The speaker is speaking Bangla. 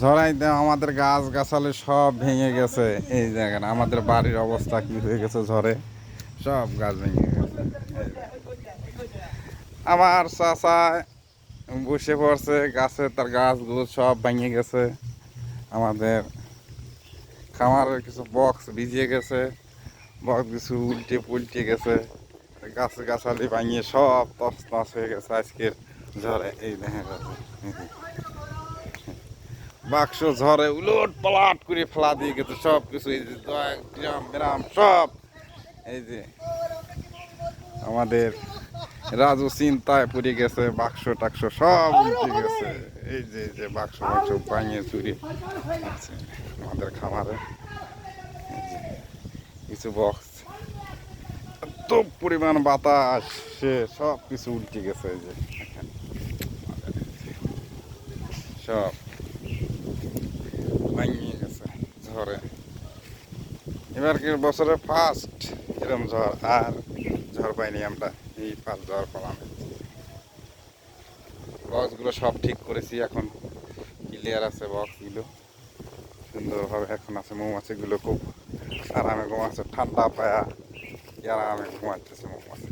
ঝড়াইতে আমাদের গাছ গাছালি সব ভেঙে গেছে। এই দেখেন, আমাদের বাড়ির অবস্থা কি হয়ে গেছে ঝড়ে সব গাছ ভেঙে গেছে। আমার চাচা বসে পড়ছে, গাছে তার গাছগুলো সব ভেঙে গেছে। আমাদের খামারের কিছু বক্স ভিজিয়ে গেছে, বক্স কিছু উল্টে পুলটে গেছে। গাছ গাছালি ভাঙিয়ে সব তস তস হয়ে গেছে আজকের ঝড়ে। এই দেখা যে। বাক্স ঝড়ে উলট পালাট করে ফেলা দিয়ে গেছে, সব কিছু। এই যে গ্রাম গ্রাম সব। এই যে আমাদের রাজু চিন্তায় পড়ে গেছে, বাক্স টাক্স সব উল্টে গেছে। এই যে এই যে বাক্স বাক্স ভাঙিয়ে চুরি আমাদের খামারে। কিছু বক্স এত পরিমাণ বাতাস, সে সব কিছু উল্টে গেছে এই যে সব। গেছে ঝড়ে। এবার কি বছরে ফার্স্ট এরকম ঝড়? আর ঝড় পাইনি আমরা, এই ফার্স্ট ঝড় পেলাম। বক্সগুলো সব ঠিক করেছি এখন। ক্লিয়ার আছে বক্সগুলো সুন্দরভাবে এখন আছে মৌমাছিগুলো খুব আরামে ঘুমাচ্ছে। ঠান্ডা পায়া আরামে ঘুমাচ্ছে মৌমাছি।